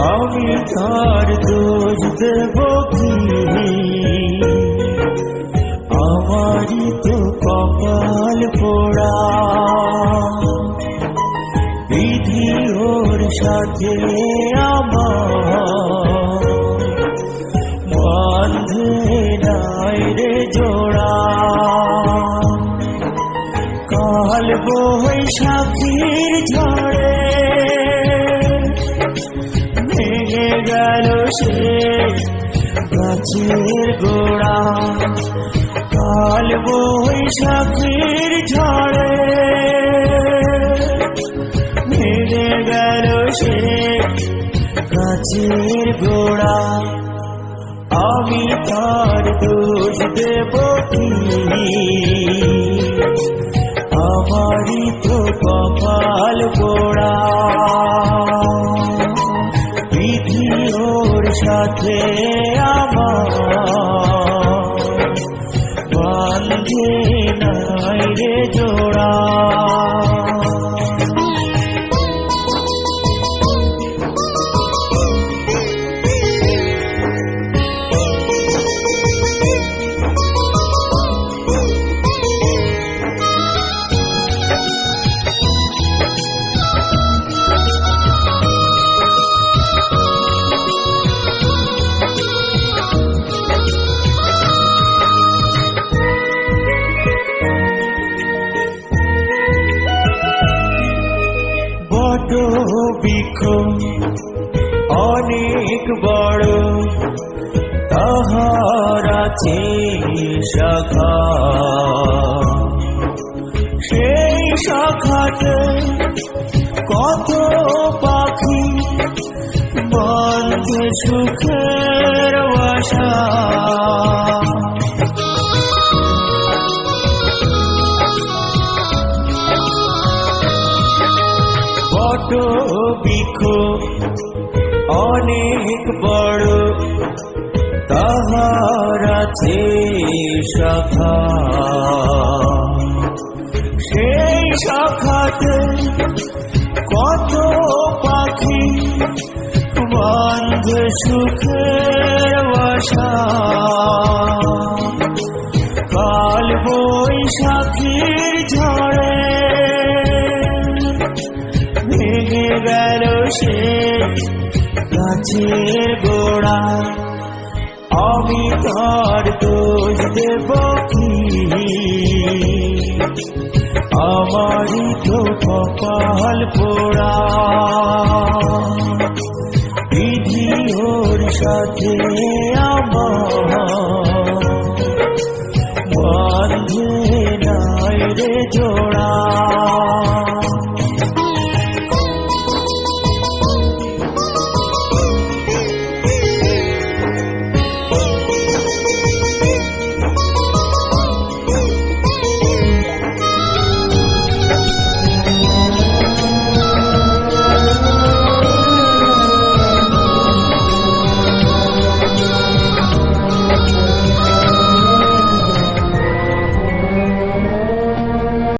আমি তার দোষ দেব কি? আমারই তো কপাল পোড়া। বিধি ওর সাথে আমার। বাঁধে নাই রে জোড়া। কাল বৈশাখীর ভেঙে গেল সে? গাছের গোড়া, কাল বৈশাখীর ঝড়ে। ভেঙে গেল সে গাছের গোড়া। আমি তার দোষ দেব আমারই তো কপাল পোড়া। সাথে আমার। বট বৃক্ষ অনেক বড় তাহার আছে শাখা। সেই শাখাতে কত পাখি বন্ধে সুখের বাসা। বৃক্ষ অনেক বড় তাহার আছে শাখা। সেই শাখাতে কত পাখি বন্ধ সুখের বাসা কাল বৈশাখীর ঝড়ে গেল সে গাছের গোড়া আমি তার দোষ দেব কি আমারই তো কপাল পোড়া বিধি ওর সাথে আমার বাঁধে নাই রে জোড়া